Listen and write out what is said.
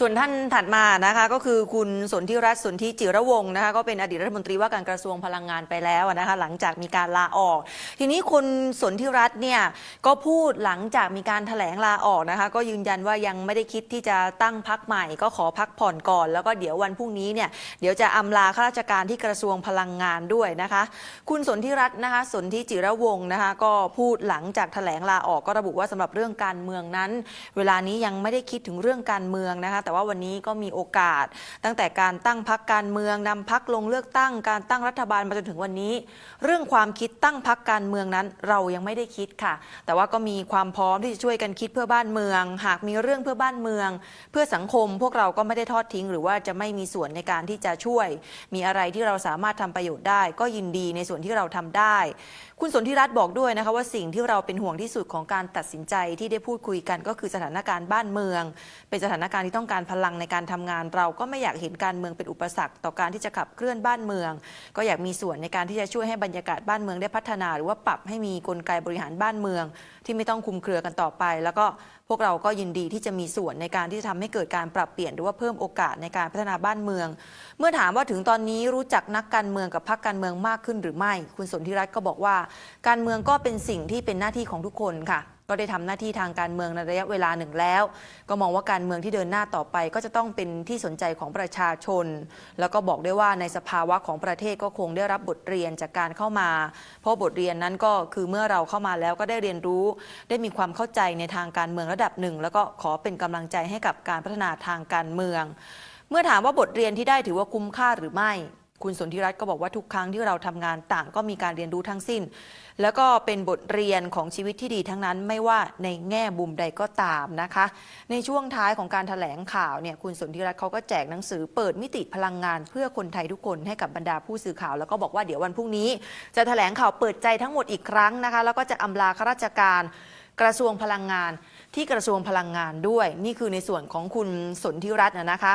ส่วนท่านถัดมานะคะก็คือคุณสนธิรัตน์สนธิจิระวงศ์นะคะก็เป็นอดีตรัฐมนตรีว่าการกระทรวงพลังงานไปแล้วนะคะหลังจากมีการลาออก ทีนี้คุณสนธิรัตน์เนี่ยก็พูดหลังจากมีการแถลงลาออกนะคะก็ยืนยันว่ายังไม่ได้คิดที่จะตั้งพักใหม่ ก็ขอพักผ่อนก่อน แล้วก็เดี๋ยววันพรุ่งนี้เนี่ยเดี๋ยวจะอำลาข้าราชการที่กระทรวงพลังงานด้วยนะคะ คุณสนธิรัตน์นะคะสนธิจิระวงศ์นะคะก็พูดหลังจากแถลงลาออกก็ระบุว่าสำหรับเรื่องการเมืองนั้น เวลานี้ยังไม่ได้คิดถึงเรื่องการเมืองนะคะแต่ว่าวันนี้ก็มีโอกาส ตั้งแต่การตั้งพักการเมืองนำพักลงเลือกตั้ง การตั้งรัฐบาลมาจนถึงวันนี้ เรื่องความคิดตั้งพักการเมืองนั้นเรายังไม่ได้คิดค่ะ แต่ว่าก็มีความพร้อมที่จะช่วยกันคิดเพื่อบ้านเมือง หากมีเรื่องเพื่อบ้านเมือง เพื่อสังคมพวกเราก็ไม่ได้ทอดทิ้ง หรือว่าจะไม่มีส่วนในการที่จะช่วย มีอะไรที่เราสามารถทำประโยชน์ได้ ก็ยินดีในส่วนที่เราทำได้ คุณสนธิรัตน์บอกด้วยนะคะว่าสิ่งที่เราเป็นห่วงที่สุดของการตัดสินใจที่ได้พูดคุยกัน ก็คือสถานการณ์บ้านเมือง เป็นสถานการณ์ที่ต้องการพลังในการทำงาน เราก็ไม่อยากเห็นการเมืองเป็นอุปสรรค ต่อการที่จะขับเคลื่อนบ้านเมือง ก็อยากมีส่วนในการที่จะช่วยให้บรรยากาศบ้านเมืองได้พัฒนา หรือว่าปรับให้มีกลไกบริหารบ้านเมือง ที่ไม่ต้องคุมเครือกันต่อไป แล้วก็พวกเราก็ยินดีที่จะมีส่วนในการที่จะทำให้เกิดการปรับเปลี่ยนหรือว่าเพิ่มโอกาสในการพัฒนาบ้านเมือง เมื่อถามว่าถึงตอนนี้รู้จักนักการเมืองกับพรรคการเมืองมากขึ้นหรือไม่ คุณสนธิรัตน์ก็บอกว่า การเมืองก็เป็นสิ่งที่เป็นหน้าที่ของทุกคนค่ะ ก็ได้ทำหน้าที่ทางการเมืองในระยะเวลาหนึ่งแล้ว ก็มองว่าการเมืองที่เดินหน้าต่อไป ก็จะต้องเป็นที่สนใจของประชาชน แล้วก็บอกได้ว่าในสภาวะของประเทศก็คงได้รับบทเรียนจากการเข้ามา เพราะบทเรียนนั้นก็คือเมื่อเราเข้ามาแล้วก็ได้เรียนรู้ ได้มีความเข้าใจในทางการเมืองระดับหนึ่ง แล้วก็ขอเป็นกำลังใจให้กับการพัฒนาทางการเมือง เมื่อถามว่าบทเรียนที่ได้ถือว่าคุ้มค่าหรือไม่ คุณสนธิรัตน์ก็บอกว่าทุกครั้งที่เราทำงานต่างก็มีการเรียนรู้ทั้งสิ้น แล้วก็เป็นบทเรียนของชีวิตที่ดีทั้งนั้นไม่ว่าในแง่บุมใดก็ตามนะคะ ในช่วงท้ายของการถแถลงข่าวเนี่ยคุณสนธิรัตน์เขาก็แจกหนังสือเปิดมิติพลังงาน เพื่อคนไทยทุกคนให้กับบรรดาผู้สื่อข่าว แล้วก็บอกว่าเดี๋ยววันพรุ่งนี้ จะแถลงข่าวเปิดใจทั้งหมดอีกครั้งนะคะ แล้วก็จะอำลาข้าราชการกระทรวงพลังงานที่กระทรวงพลังงานด้วย นี่คือในส่วนของคุณสนธิรัตน์นะคะ